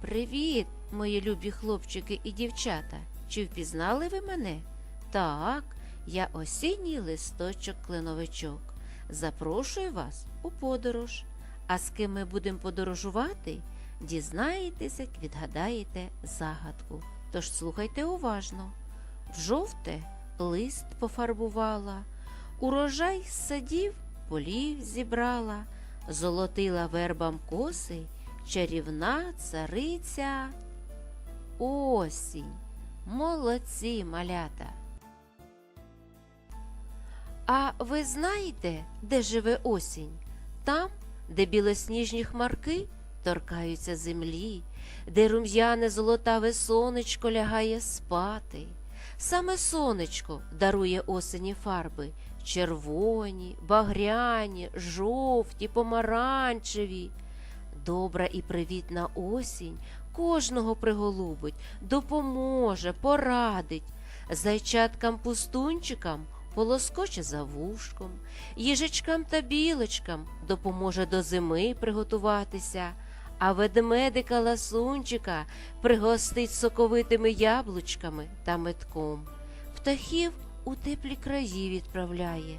Привіт, мої любі хлопчики і дівчата. Чи впізнали ви мене? Так, я осінній листочок клиновичок. Запрошую вас у подорож. А з ким ми будемо подорожувати, дізнаєтеся, як відгадаєте загадку. Тож слухайте уважно. В жовте лист пофарбувала, урожай з садів полів зібрала, золотила вербам коси, чарівна цариця. Осінь. Молодці, малята. А ви знаєте, де живе осінь? Там, де білосніжні хмарки торкаються землі, де рум'яне золотаве сонечко лягає спати. Саме сонечко дарує осені фарби червоні, багряні, жовті, помаранчеві. Добра і привітна осінь кожного приголубить, допоможе, порадить. Зайчаткам-пустунчикам полоскоче за вушком, їжачкам та білочкам допоможе до зими приготуватися, а ведмедика ласунчика пригостить соковитими яблучками та метком. Птахів у теплі краї відправляє,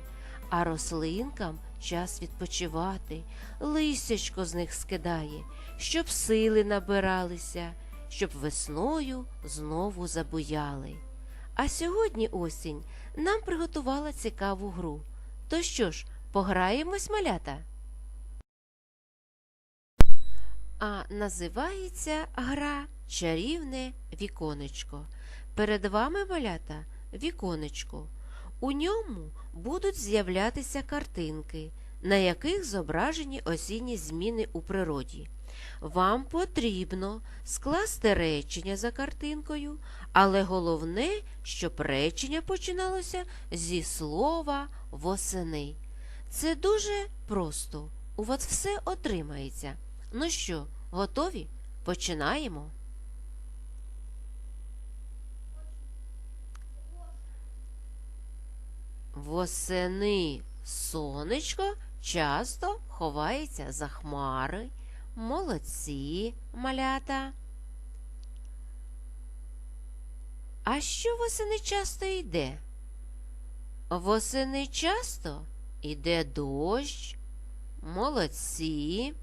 а рослинкам час відпочивати, листячко з них скидає, щоб сили набиралися, щоб весною знову забуяли. А сьогодні осінь нам приготувала цікаву гру. То що ж, пограємось, малята? А називається гра Чарівне віконечко. Перед вами, малята, віконечко. У ньому будуть з'являтися картинки, на яких зображені осінні зміни у природі. Вам потрібно скласти речення за картинкою, але головне, щоб речення починалося зі слова восени. Це дуже просто. У вас все отримається. Ну що, готові? Починаємо. Восени сонечко часто ховається за хмари. Молодці, малята. А що восени часто йде? Восени часто йде дощ. Молодці.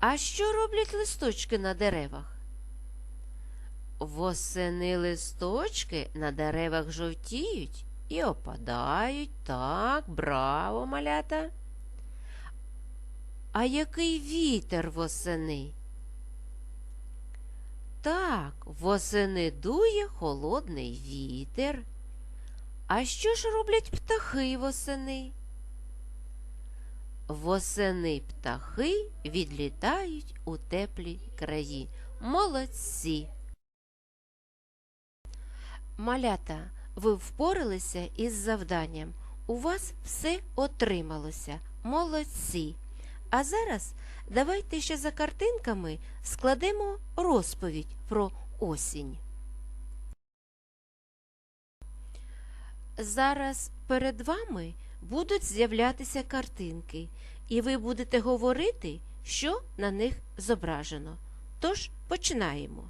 А що роблять листочки на деревах? Восени листочки на деревах жовтіють і опадають. Так, браво, малята. А який вітер восени? Так, восени дує холодний вітер. А що ж роблять птахи восени? Восени птахи відлітають у теплі краї. Молодці. Малята, ви впоралися із завданням. У вас все отрималося. Молодці. А зараз давайте ще за картинками складемо розповідь про осінь. Зараз перед вами будуть з'являтися картинки, і ви будете говорити, що на них зображено. Тож починаємо.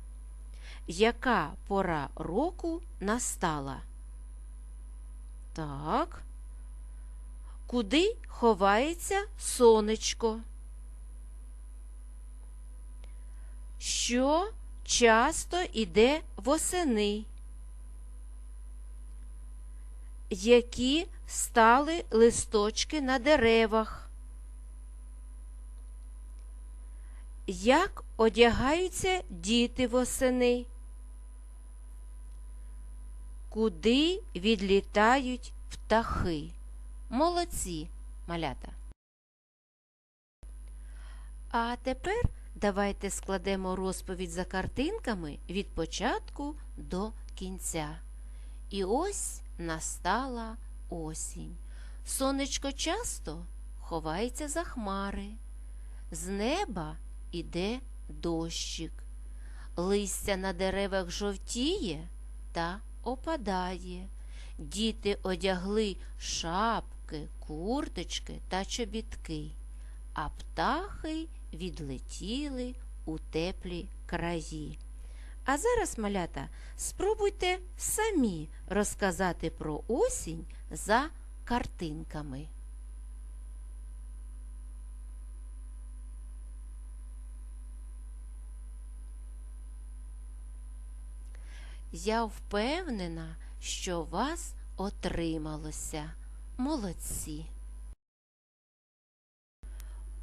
Яка пора року настала? Так. Куди ховається сонечко? Що часто іде восени? Які стали листочки на деревах? Як одягаються діти восени? Куди відлітають птахи? Молодці, малята. А тепер давайте складемо розповідь за картинками від початку до кінця. І ось настала осінь. Сонечко часто ховається за хмари. З неба іде дощик. Листя на деревах жовтіє та опадає. Діти одягли шапки, курточки та чобітки, а птахи відлетіли у теплі краї. А зараз, малята, спробуйте самі розказати про осінь за картинками. Я впевнена, що у вас отрималося. Молодці.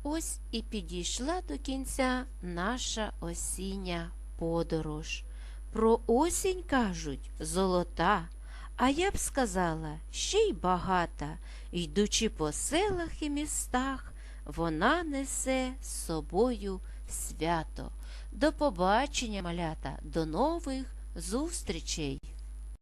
Ось і підійшла до кінця наша осіння подорож. Про осінь кажуть золота, а я б сказала, ще й багата. Йдучи по селах і містах, вона несе з собою свято. До побачення, малята, до нових зустрічей!